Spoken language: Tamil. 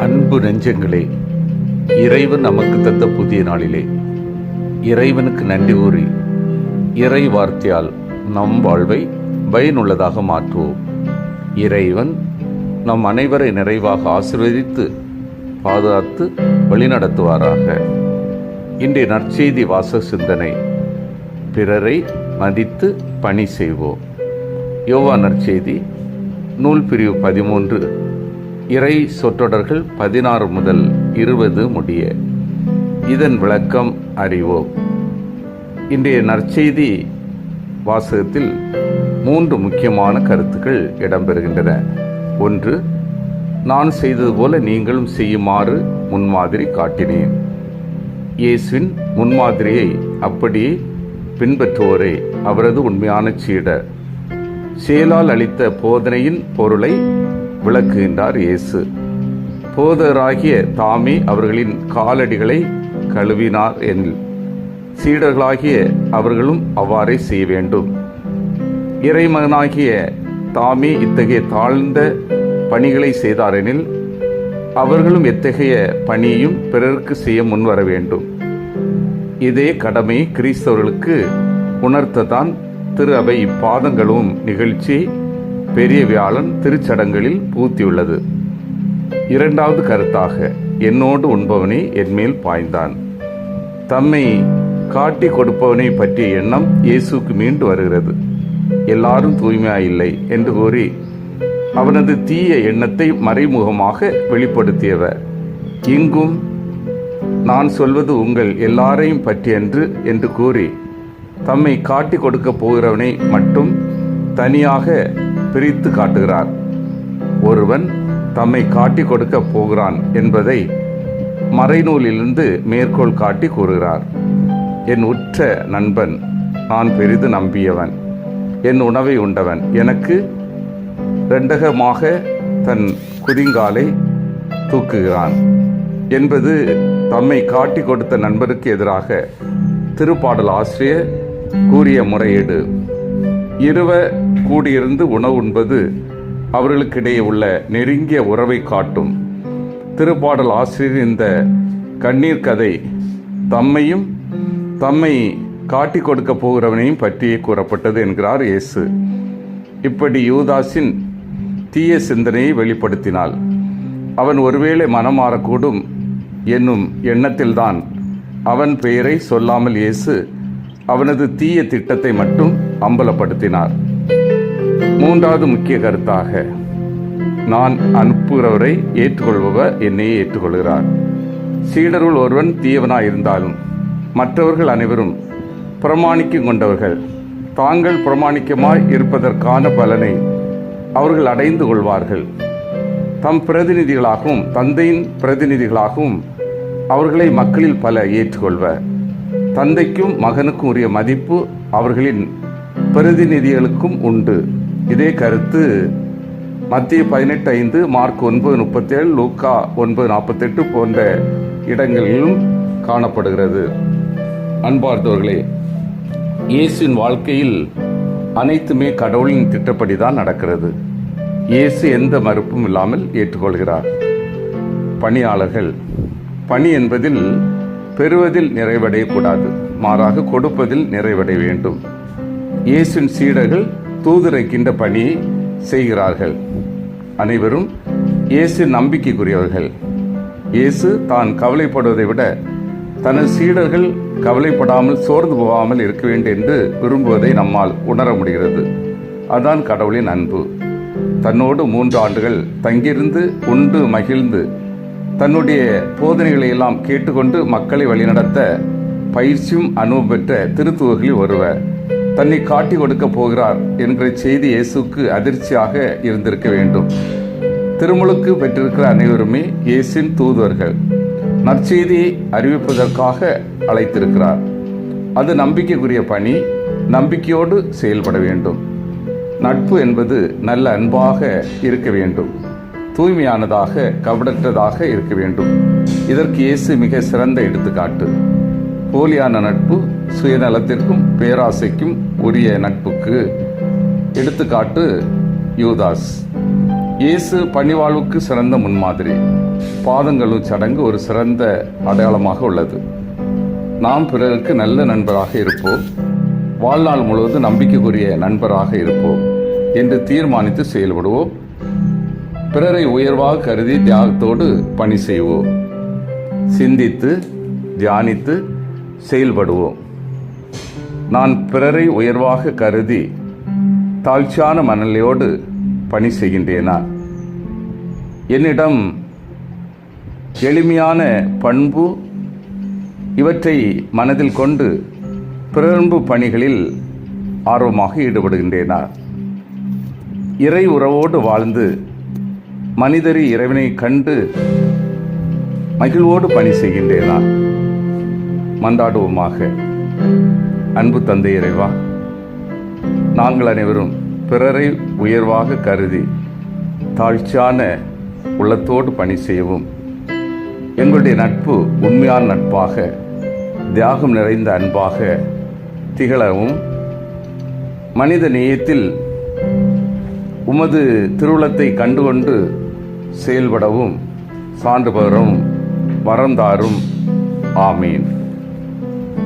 அன்பு நெஞ்சங்களே இறைவன் நமக்கு தந்த புதிய நாளிலே இறைவனுக்கு நன்றி கூறி இறை வார்த்தையால் நம் வாழ்வை பயனுள்ளதாக மாற்றுவோம். இறைவன் நம் அனைவரை நிறைவாக ஆசிர்வதித்து பாதுகாத்து வழிநடத்துவாராக. இன்றைய நற்செய்தி வாச சிந்தனை பிறரை மதித்து பணி செய்வோம். யோவா நற்செய்தி நூல் பிரிவு பதிமூன்று இறை சொற்றொடர்கள் பதினாறு முதல் இருபது முடிய. இதன் விளக்கம் அறிவோம். இன்றைய நற்செய்தி வாசகத்தில் மூன்று முக்கியமான கருத்துக்கள் இடம்பெறுகின்றன. ஒன்று நான் செய்தது போல நீங்களும் செய்யுமாறு முன்மாதிரி காட்டினேன். இயேசுவின் முன்மாதிரியை அப்படியே பின்பற்றுவோரே அவரது உண்மையான சீடர். செயலால் அளித்த போதனையின் பொருளை விளக்குகின்றார் இயேசு. போதராகிய தாமே அவர்களின் காலடிகளை கழுவினார் எனில் சீடர்களாகிய அவர்களும் அவ்வாறே செய்ய வேண்டும். இறைமகனாகிய தாமே இத்தகைய தாழ்ந்த பணிகளை செய்தாரெனில் அவர்களும் எத்தகைய பணியையும் பிறருக்கு செய்ய முன்வர வேண்டும். இதே கடமை கிறிஸ்தவர்களுக்கு உணர்த்ததான் திரு அவை இப்பாதங்களும் நிகழ்ச்சி பெரிய வியாழன் திருச்சடங்களில் பூத்தியுள்ளது. இரண்டாவது கருத்தாக என்னோடு உண்பவனே என்மேல் பாய்ந்தான். தம்மை காட்டி கொடுப்பவனை பற்றிய எண்ணம் இயேசுக்கு மீண்டு வருகிறது. எல்லாரும் தூய்மையாயில்லை என்று கூறி அவனது தீய எண்ணத்தை மறைமுகமாக வெளிப்படுத்தியவர். இங்கும் நான் சொல்வது உங்கள் எல்லாரையும் பற்றியன்று என்று கூறி தம்மை காட்டி கொடுக்க போகிறவனை மட்டும் தனியாக பிரித்து காட்டுகிறார். ஒருவன் தம்மை காட்டி கொடுக்க போகிறான் என்பதை மறைநூலிலிருந்து மேற்கோள் காட்டி கூறுகிறார். என் உற்ற நண்பன் நான் பெரிது நம்பியவன். என் உணவை உண்டவன். எனக்கு ரெண்டகமாக தன் குதிங்காலை தூக்குகிறான் என்பது தம்மை காட்டி கொடுத்த நண்பருக்கு எதிராக திருப்பாடல் ஆசிரியர் கூறிய முறையீடு. இருவ கூடியிருந்து உணவு உண்பது அவர்களுக்கிடையே உள்ள நெருங்கிய உறவை காட்டும். திருப்பாடல் ஆசிரியர் இந்த கண்ணீர் கதை தம்மையும் தம்மை காட்டி கொடுக்க போகிறவனையும் பற்றியே கூறப்பட்டது என்கிறார் இயேசு. இப்படி யூதாஸின் தீய சிந்தனையை வெளிப்படுத்தினாள். அவன் ஒருவேளை மனம் மாறக்கூடும் என்னும் எண்ணத்தில்தான் அவன் பெயரை சொல்லாமல் இயேசு அவனது தீய திட்டத்தை மட்டும் அம்பலப்படுத்தினார். மூன்றாவது முக்கிய கருத்தாக நான் அனுப்புகிறவரை ஏற்றுக்கொள்பவர் என்னையே ஏற்றுக்கொள்கிறார். சீடருள் ஒருவன் தீயவனாய் இருந்தாலும் மற்றவர்கள் அனைவரும் பிரமாணிக்கம் கொண்டவர்கள். தாங்கள் பிரமாணிக்கமாய் இருப்பதற்கான பலனை அவர்கள் அடைந்து கொள்வார்கள். தம் பிரதிநிதிகளாகவும் தந்தையின் பிரதிநிதிகளாகவும் அவர்களை மக்களில் பல ஏற்றுக்கொள்வர். தந்தைக்கும் மகனுக்கும் உரிய மதிப்பு அவர்களின் பிரதிநிதிகளுக்கும் உண்டு. இதே கருத்து மத்திய பதினெட்டு ஐந்து மார்க் ஒன்பது முப்பத்தேழு லூக்கா ஒன்பது நாற்பத்தெட்டு போன்ற இடங்களிலும் காணப்படுகிறது. அன்பார்ந்தவர்களே இயேசுவின் வாழ்க்கையில் அனைத்துமே கடவுளின் திட்டப்படி தான் நடக்கிறது. இயேசு எந்த மறுப்பும் இல்லாமல் ஏற்றுக்கொள்கிறார். பணியாளர்கள் பணி என்பதில் பெறுவதில் நிறைவடையக்கூடாது மாறாக கொடுப்பதில் நிறைவடைய வேண்டும். இயேசுவின் சீடர்கள் தூதுரைக்கின்ற பணி செய்கிறார்கள். அனைவரும் இயேசு நம்பிக்கைக்குரியவர்கள். இயேசு தான் கவலைப்படுவதை விட தனது சீடர்கள் கவலைப்படாமல் சோர்ந்து போகாமல் இருக்க வேண்டும் என்று விரும்புவதை நம்மால் உணர முடிகிறது. அதான் கடவுளின் அன்பு. தன்னோடு மூன்று ஆண்டுகள் தங்கியிருந்து உண்டு மகிழ்ந்து தன்னுடைய போதனைகளை எல்லாம் கேட்டுக்கொண்டு மக்களை வழிநடத்த பயிற்சியும் அனுபவம் பெற்ற திருத்துவர்களில் ஒருவர். தன்னை காட்டி கொடுக்க போகிறார் என்கிற செய்தி இயேசுக்கு அதிர்ச்சியாக இருந்திருக்க வேண்டும். திருமுழுக்கு பெற்றிருக்கிற அனைவருமே இயேசின் தூதுவர்கள். நற்செய்தியை அறிவிப்பதற்காக அழைத்திருக்கிறார். அது நம்பிக்கைக்குரிய பணி நம்பிக்கையோடு செயல்பட வேண்டும். நட்பு என்பது நல்ல அன்பாக இருக்க வேண்டும். தூய்மையானதாக கவடற்றதாக இருக்க வேண்டும். இதற்கு இயேசு மிக சிறந்த எடுத்துக்காட்டு. போலியான நட்பு சுயநலத்திற்கும் பேராசைக்கும் உரிய நட்புக்கு. எடுத்துக்காட்டு யூதாஸ். இயேசு பணிவாழ்வுக்கு சிறந்த முன்மாதிரி. பாதங்களும் சடங்கு ஒரு சிறந்த அடையாளமாக உள்ளது. நாம் பிறருக்கு நல்ல நண்பராக இருப்போம். வாழ்நாள் முழுவதும் நம்பிக்கைக்குரிய நண்பராக இருப்போம் என்று தீர்மானித்து செயல்படுவோம். பிறரை உயர்வாக கருதி தியாகத்தோடு பணி செய்வோம். சிந்தித்து தியானித்து செயல்படுவோம். நான் பிறரை உயர்வாக கருதி தாழ்ச்சியான மனநிலையோடு பணி செய்கின்றேனா? என்னிடம் எளிமையான பண்பு இவற்றை மனதில் கொண்டு பிறன்பு பணிகளில் ஆர்வமாக ஈடுபடுகின்றேனா? இறை உறவோடு வாழ்ந்து மனிதரை இறைவனை கண்டு மகிழ்வோடு பணி செய்கின்றேனா? மன்றாடுவோமாக. அன்பு தந்தை இறைவா நாங்கள் அனைவரும் பிறரை உயர்வாக கருதி தாழ்ச்சியான உள்ளத்தோடு பணி செய்யவும் எங்களுடைய நட்பு உண்மையான நட்பாக தியாகம் நிறைந்த அன்பாக திகழவும். மனித நேயத்தில் உமது திருவுளத்தை கண்டுகொண்டு செயல்படவும் சான்று பகரவும் வரந்தாரும் ஆமீன்.